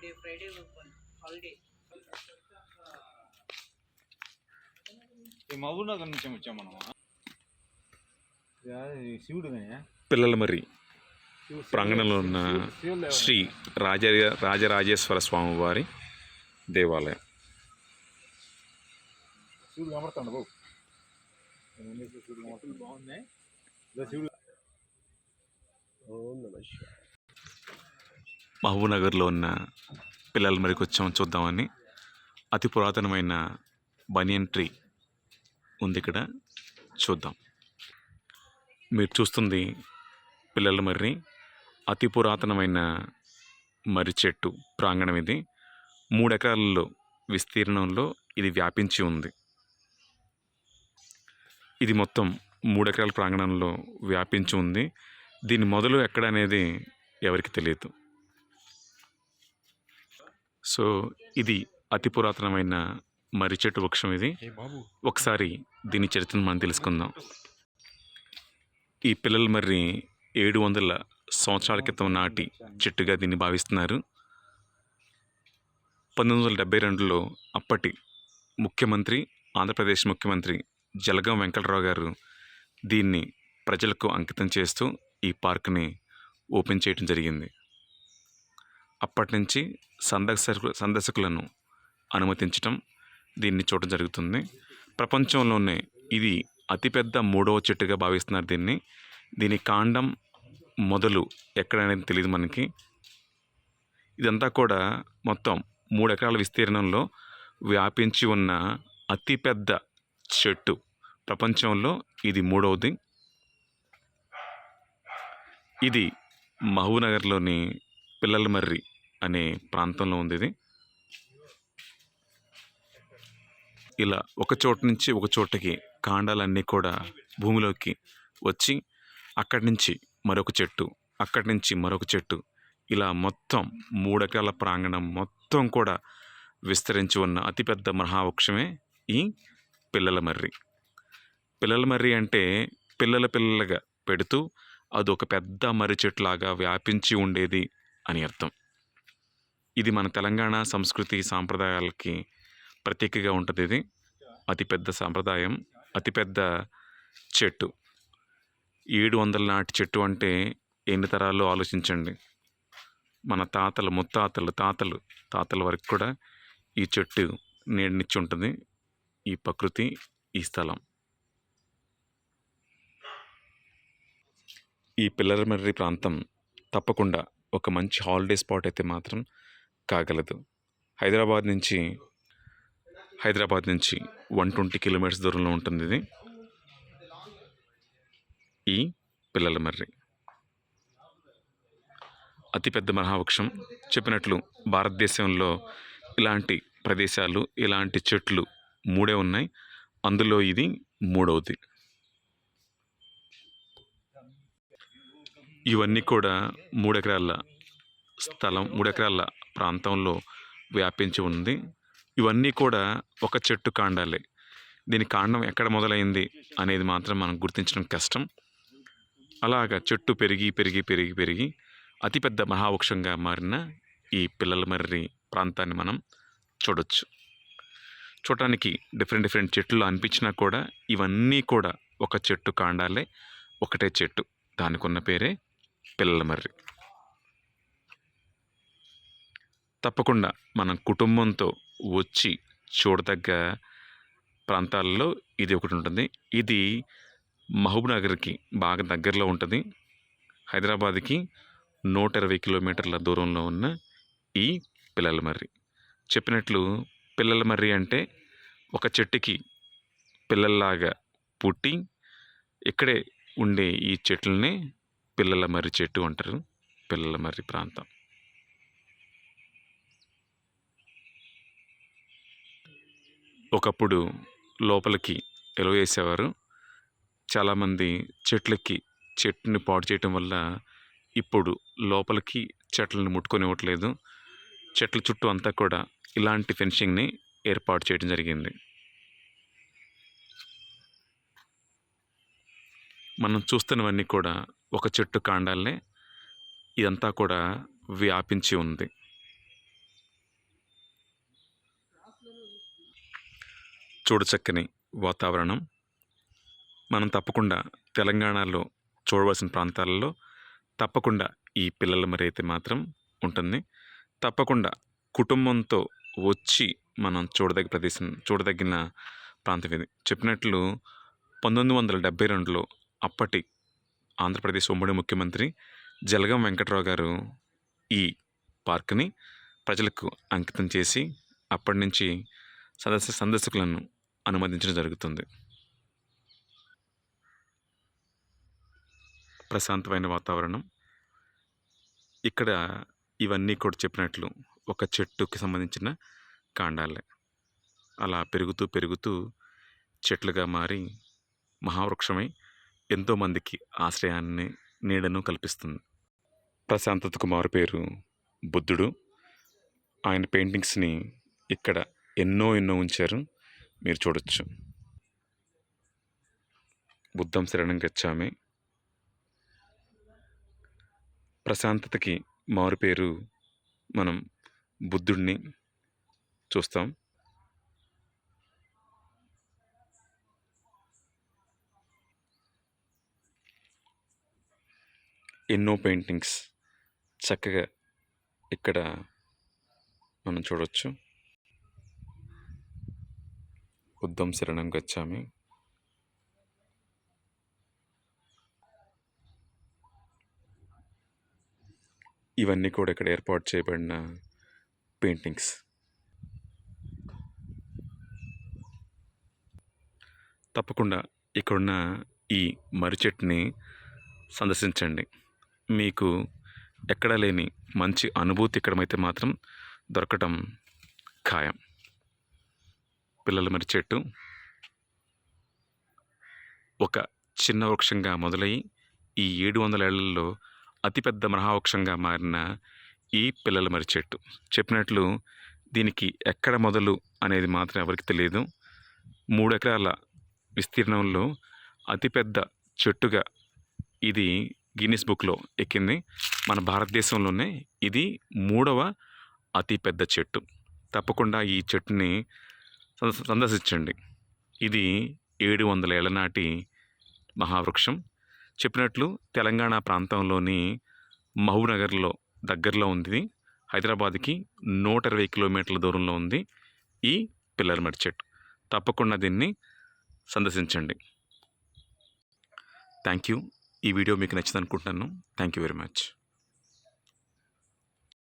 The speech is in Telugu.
ఫ్రైడే ఫ్రైడే హాలిడే ఈ మహబూబ్ నగర్ నుంచి వచ్చాం శివుడు పిల్లల మర్రి. ప్రాంగణంలో ఉన్న శ్రీ రాజ రాజరాజేశ్వర స్వామి వారి దేవాలయం. శివుడు కనబడుతుండ బాబు. శివుడు బాగున్నాయి శివుడు. మహబూబ్నగర్లో ఉన్న పిల్లల మరికి వచ్చాం చూద్దామని అతి పురాతనమైన బనియన్ ట్రీ ఉంది ఇక్కడ. చూద్దాం. మీరు చూస్తుంది పిల్లల మర్రి అతి పురాతనమైన మర్రి చెట్టు ప్రాంగణం ఇది. మూడు ఎకరాలలో విస్తీర్ణంలో ఇది వ్యాపించి ఉంది. ఇది మొత్తం మూడెకరాల ప్రాంగణంలో వ్యాపించి ఉంది. దీని మొదలు ఎక్కడ అనేది ఎవరికి తెలియదు. సో ఇది అతి పురాతనమైన మర్రి చెట్టు వృక్షం ఇది. ఒకసారి దీని చరిత్రను మనం తెలుసుకుందాం. ఈ పిల్లల మర్రి ఏడు వందల సంవత్సరాల క్రితం నాటి చెట్టుగా దీన్ని భావిస్తున్నారు. పంతొమ్మిది వందల డెబ్బై రెండులో అప్పటి ముఖ్యమంత్రి ఆంధ్రప్రదేశ్ ముఖ్యమంత్రి జలగం వెంకటరావు గారు దీన్ని ప్రజలకు అంకితం చేస్తూ ఈ పార్క్ని ఓపెన్ చేయడం జరిగింది. అప్పటి నుంచి సందర్శకు సందర్శకులను అనుమతించటం దీన్ని చూడటం జరుగుతుంది. ప్రపంచంలోనే ఇది అతిపెద్ద మూడవ చెట్టుగా భావిస్తున్నారు దీన్ని. దీని కాండం మొదలు ఎక్కడనేది తెలియదు మనకి. ఇదంతా కూడా మొత్తం మూడు ఎకరాల విస్తీర్ణంలో వ్యాపించి ఉన్న అతిపెద్ద చెట్టు. ప్రపంచంలో ఇది మూడవది. ఇది మహబూబ్నగర్లోని పిల్లలమర్రి అనే ప్రాంతంలో ఉంది ఇది. ఇలా ఒక చోట నుంచి ఒక చోటకి కాండాలన్నీ కూడా భూమిలోకి వచ్చి అక్కడి నుంచి మరొక చెట్టు అక్కడి నుంచి మరొక చెట్టు ఇలా మొత్తం మూడకాల ప్రాంగణం మొత్తం కూడా విస్తరించి ఉన్న అతిపెద్ద మహావృక్షమే ఈ పిల్లల మర్రి. పిల్లల మర్రి అంటే పిల్లల పిల్లలుగా పెడుతూ అదొక పెద్ద మర్రి చెట్టులాగా వ్యాపించి ఉండేది అని అర్థం. ఇది మన తెలంగాణ సంస్కృతి సాంప్రదాయాలకి ప్రతీకగా ఉంటుంది ఇది. అతిపెద్ద సాంప్రదాయం అతిపెద్ద చెట్టు. ఏడు వందల నాటి చెట్టు అంటే ఎన్ని తరాల్లో ఆలోచించండి. మన తాతలు ముత్తాతలు తాతలు తాతల వరకు కూడా ఈ చెట్టు నీడనిచ్చి ఉంటుంది. ఈ ప్రకృతి ఈ స్థలం. ఈ పిల్లరమర్రి ప్రాంతం తప్పకుండా ఒక మంచి హాలిడే స్పాట్ అయితే మాత్రం కాగలదు. హైదరాబాద్ నుంచి హైదరాబాద్ నుంచి వన్ ట్వంటీ కిలోమీటర్స్ దూరంలో ఉంటుంది ఇది. ఈ పిల్లల మర్రి. అతిపెద్ద మహావృక్షం. చెప్పినట్లు భారతదేశంలో ఇలాంటి ప్రదేశాలు ఇలాంటి చెట్లు మూడే ఉన్నాయి. అందులో ఇది మూడవది. ఇవన్నీ కూడా మూడెకరాల స్థలం మూడెకరాల ప్రాంతంలో వ్యాపించి ఉంది. ఇవన్నీ కూడా ఒక చెట్టు కాండాలే. దీని కాండం ఎక్కడ మొదలైంది అనేది మాత్రం మనం గుర్తించడం కష్టం. అలాగా చెట్టు పెరిగి పెరిగి పెరిగి పెరిగి అతిపెద్ద మహావృక్షంగా మారిన ఈ పిల్లల మర్రి ప్రాంతాన్ని మనం చూడొచ్చు. చూడటానికి డిఫరెంట్ డిఫరెంట్ చెట్లు అనిపించినా కూడా ఇవన్నీ కూడా ఒక చెట్టు కాండాలే ఒకటే చెట్టు. దానికి ఉన్న పేరే పిల్లల మర్రి. తప్పకుండా మనం కుటుంబంతో వచ్చి చూడదగ్గ ప్రాంతాల్లో ఇది ఒకటి ఉంటుంది. ఇది మహబూబ్నగర్కి బాగా దగ్గరలో ఉంటుంది. హైదరాబాద్కి నూట ఇరవై కిలోమీటర్ల దూరంలో ఉన్న ఈ పిల్లల మర్రి చెప్పినట్లు పిల్లల మర్రి అంటే ఒక చెట్టుకి పిల్లల్లాగా పుట్టి ఇక్కడే ఉండే ఈ చెట్లనే పిల్లల మర్రి చెట్టు అంటారు. పిల్లల మర్రి ప్రాంతం. ఒకప్పుడు లోపలికి ఎలువ వేసేవారు. చాలామంది చెట్లకి చెట్టుని పాడు చేయటం వల్ల ఇప్పుడు లోపలికి చెట్లను ముట్టుకొనివ్వట్లేదు. చెట్ల చుట్టూ అంతా కూడా ఇలాంటి ఫెన్సింగ్ని ఏర్పాటు చేయడం జరిగింది. మనం చూస్తున్నవన్నీ కూడా ఒక చెట్టు కాండాలనే ఇదంతా కూడా వ్యాపించి ఉంది. చూడచక్కని వాతావరణం. మనం తప్పకుండా తెలంగాణలో చూడవలసిన ప్రాంతాలలో తప్పకుండా ఈ పిల్లల మరి అయితే మాత్రం ఉంటుంది. తప్పకుండా కుటుంబంతో వచ్చి మనం చూడదగ్గ ప్రదేశం చూడదగిన ప్రాంతం ఇది. చెప్పినట్లు పంతొమ్మిది వందల డెబ్బై రెండులో అప్పటి ఆంధ్రప్రదేశ్ ఉమ్మడి ముఖ్యమంత్రి జలగం వెంకట్రావు గారు ఈ పార్క్ని ప్రజలకు అంకితం చేసి అప్పటి నుంచి సదస్య సందర్శకులను అనుమతించడం జరుగుతుంది. ప్రశాంతమైన వాతావరణం. ఇక్కడ ఇవన్నీ కూడా చెప్పినట్లు ఒక చెట్టుకి సంబంధించిన కాండాలే. అలా పెరుగుతూ పెరుగుతూ చెట్లుగా మారి మహావృక్షమై ఎంతోమందికి ఆశ్రయాన్ని నీడను కల్పిస్తుంది. ప్రశాంతతకుమారు పేరు బుద్ధుడు. ఆయన పెయింటింగ్స్ని ఇక్కడ ఎన్నో ఎన్నో ఉంచారు. మీరు చూడొచ్చు. బుద్ధం శరణం గచ్చామి. ప్రశాంతతకి మారుపేరు మనం బుద్ధుడిని చూస్తాం. ఎన్నో పెయింటింగ్స్ చక్కగా ఇక్కడ మనం చూడవచ్చు ఉద్దం శరణం గచ్చామి ఇవన్నీ కూడా ఇక్కడ ఏర్పాటు చేయబడిన పెయింటింగ్స్. తప్పకుండా ఇక్కడున్న ఈ మర్రి చెట్టుని సందర్శించండి. మీకు ఎక్కడ లేని మంచి అనుభూతి ఇక్కడమైతే మాత్రం దొరకటం ఖాయం. పిల్లల మరి చెట్టు ఒక చిన్న వృక్షంగా మొదలై ఈ ఏడు వందల ఏళ్ళలో అతిపెద్ద మహావృక్షంగా మారిన ఈ పిల్లల మరి చెట్టు. చెప్పినట్లు దీనికి ఎక్కడ మొదలు అనేది మాత్రం ఎవరికి తెలియదు. మూడు ఎకరాల విస్తీర్ణంలో అతిపెద్ద చెట్టుగా ఇది గిన్నిస్ బుక్లో ఎక్కింది. మన భారతదేశంలోనే ఇది మూడవ అతిపెద్ద చెట్టు. తప్పకుండా ఈ చెట్టుని సందర్శించండి. ఇది ఏడు వందల ఏళ్ళ నాటి మహావృక్షం. చెప్పినట్లు తెలంగాణ ప్రాంతంలోని మహూనగర్లో దగ్గరలో ఉంది. హైదరాబాద్కి నూట ఇరవై కిలోమీటర్ల దూరంలో ఉంది ఈ పిల్లర్ మర్రి చెట్టు తప్పకుండా దీన్ని సందర్శించండి. థ్యాంక్ యూ ఈ వీడియో మీకు నచ్చింది అనుకుంటున్నాను థ్యాంక్ యూ వెరీ మచ్.